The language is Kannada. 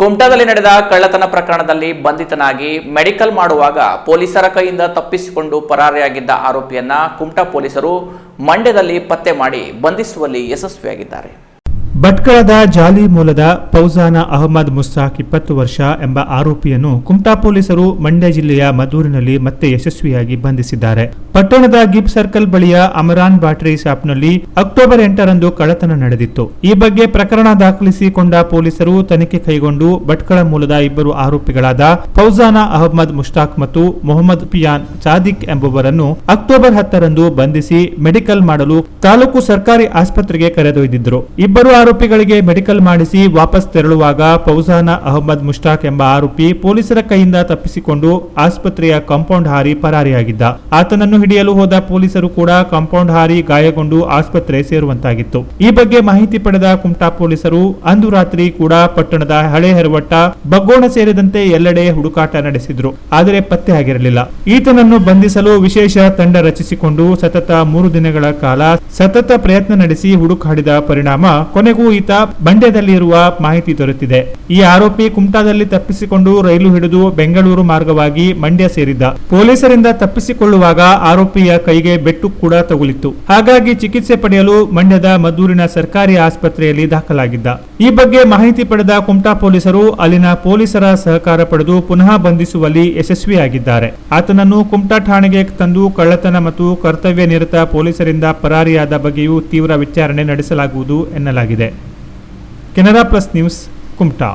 ಕುಮಟಾದಲ್ಲಿ ನಡೆದ ಕಳ್ಳತನ ಪ್ರಕರಣದಲ್ಲಿ ಬಂಧಿತನಾಗಿ ಮೆಡಿಕಲ್ ಮಾಡುವಾಗ ಪೊಲೀಸರ ಕೈಯಿಂದ ತಪ್ಪಿಸಿಕೊಂಡು ಪರಾರಿಯಾಗಿದ್ದ ಆರೋಪಿಯನ್ನ ಕುಮಟಾ ಪೊಲೀಸರು ಮಂಡ್ಯದಲ್ಲಿ ಪತ್ತೆ ಮಾಡಿ ಬಂಧಿಸುವಲ್ಲಿ ಯಶಸ್ವಿಯಾಗಿದ್ದಾರೆ. ಭಟ್ಕಳದ ಜಾಲಿ ಮೂಲದ ಫೌಜಾನ ಅಹಮದ್ ಮುಸ್ತಾಕ್ ಇಪ್ಪತ್ತು ವರ್ಷ ಎಂಬ ಆರೋಪಿಯನ್ನು ಕುಮಟಾ ಪೊಲೀಸರು ಮಂಡ್ಯ ಜಿಲ್ಲೆಯ ಮದ್ದೂರಿನಲ್ಲಿ ಮತ್ತೆ ಯಶಸ್ವಿಯಾಗಿ ಬಂಧಿಸಿದ್ದಾರೆ. ಪಟ್ಟಣದ ಗಿಬ್ ಸರ್ಕಲ್ ಬಳಿಯ ಅಮರಾನ್ ಬ್ಯಾಟರಿ ಶಾಪ್ನಲ್ಲಿ ಅಕ್ಟೋಬರ್ ಎಂಟರಂದು ಕಳ್ಳತನ ನಡೆದಿತ್ತು. ಈ ಬಗ್ಗೆ ಪ್ರಕರಣ ದಾಖಲಿಸಿಕೊಂಡ ಪೊಲೀಸರು ತನಿಖೆ ಕೈಗೊಂಡು ಭಟ್ಕಳ ಮೂಲದ ಇಬ್ಬರು ಆರೋಪಿಗಳಾದ ಫೌಜಾನ ಅಹಮದ್ ಮುಸ್ತಾಕ್ ಮತ್ತು ಮೊಹಮ್ಮದ್ ಪಿಯಾನ್ ಸಾದಿಕ್ ಎಂಬುವರನ್ನು ಅಕ್ಟೋಬರ್ ಹತ್ತರಂದು ಬಂಧಿಸಿ ಮೆಡಿಕಲ್ ಮಾಡಲು ತಾಲೂಕು ಸರ್ಕಾರಿ ಆಸ್ಪತ್ರೆಗೆ ಕರೆದೊಯ್ದಿದ್ರು. ಇಬ್ಬರು ಆರೋಪಿಗಳಿಗೆ ಮೆಡಿಕಲ್ ಮಾಡಿಸಿ ವಾಪಸ್ ತೆರಳುವಾಗ ಫೌಜಾನ ಅಹಮದ್ ಮುಷ್ಟಾಕ್ ಎಂಬ ಆರೋಪಿ ಪೊಲೀಸರ ಕೈಯಿಂದ ತಪ್ಪಿಸಿಕೊಂಡು ಆಸ್ಪತ್ರೆಯ ಕಾಂಪೌಂಡ್ ಹಾರಿ ಪರಾರಿಯಾಗಿದ್ದ. ಆತನನ್ನು ಹಿಡಿಯಲು ಹೋದ ಪೊಲೀಸರು ಕೂಡ ಕಾಂಪೌಂಡ್ ಹಾರಿ ಗಾಯಗೊಂಡು ಆಸ್ಪತ್ರೆ ಸೇರುವಂತಾಗಿತ್ತು. ಈ ಬಗ್ಗೆ ಮಾಹಿತಿ ಪಡೆದ ಕುಮಟಾ ಪೊಲೀಸರು, ಅಂದು ರಾತ್ರಿ ಕೂಡ ಪಟ್ಟಣದ ಹಳೆ ಹೆರವಟ್ಟ ಬಗ್ಗೋಣ ಸೇರಿದಂತೆ ಎಲ್ಲೆಡೆ ಹುಡುಕಾಟ ನಡೆಸಿದ್ರು. ಆದರೆ ಪತ್ತೆ ಆಗಿರಲಿಲ್ಲ. ಈತನನ್ನು ಬಂಧಿಸಲು ವಿಶೇಷ ತಂಡ ರಚಿಸಿಕೊಂಡು ಸತತ ಮೂರು ದಿನಗಳ ಕಾಲ ಸತತ ಪ್ರಯತ್ನ ನಡೆಸಿ ಹುಡುಕಾಡಿದ ಪರಿಣಾಮ ಕೊನೆಗೂ ಈತ ಮಂಡ್ಯದಲ್ಲಿರುವ ಮಾಹಿತಿ ದೊರೆತಿದೆ. ಈ ಆರೋಪಿ ಕುಮಟಾದಲ್ಲಿ ತಪ್ಪಿಸಿಕೊಂಡು ರೈಲು ಹಿಡಿದು ಬೆಂಗಳೂರು ಮಾರ್ಗವಾಗಿ ಮಂಡ್ಯ ಸೇರಿದ್ದ. ಪೊಲೀಸರಿಂದ ತಪ್ಪಿಸಿಕೊಳ್ಳುವಾಗ ಆರೋಪಿಯ ಕೈಗೆ ಬೆಟ್ಟು ಕೂಡ ತಗುಲಿತ್ತು. ಹಾಗಾಗಿ ಚಿಕಿತ್ಸೆ ಪಡೆಯಲು ಮಂಡ್ಯದ ಮದ್ದೂರಿನ ಸರ್ಕಾರಿ ಆಸ್ಪತ್ರೆಯಲ್ಲಿ ದಾಖಲಾಗಿದ್ದ. ಈ ಬಗ್ಗೆ ಮಾಹಿತಿ ಪಡೆದ ಕುಮಟಾ ಪೊಲೀಸರು ಅಲ್ಲಿನ ಪೊಲೀಸರ ಸಹಕಾರ ಪಡೆದು ಪುನಃ ಬಂಧಿಸುವಲ್ಲಿ ಯಶಸ್ವಿಯಾಗಿದ್ದಾರೆ. ಆತನನ್ನು ಕುಮಟಾ ಠಾಣೆಗೆ ತಂದು ಕಳ್ಳತನ ಮತ್ತು ಕರ್ತವ್ಯ ನಿರತ ಪೊಲೀಸರಿಂದ ಪರಾರಿಯಾದ ಬಗ್ಗೆಯೂ ತೀವ್ರ ವಿಚಾರಣೆ ನಡೆಸಲಾಗುವುದು ಎನ್ನಲಾಗಿದೆ. Canara plus news, Kumta.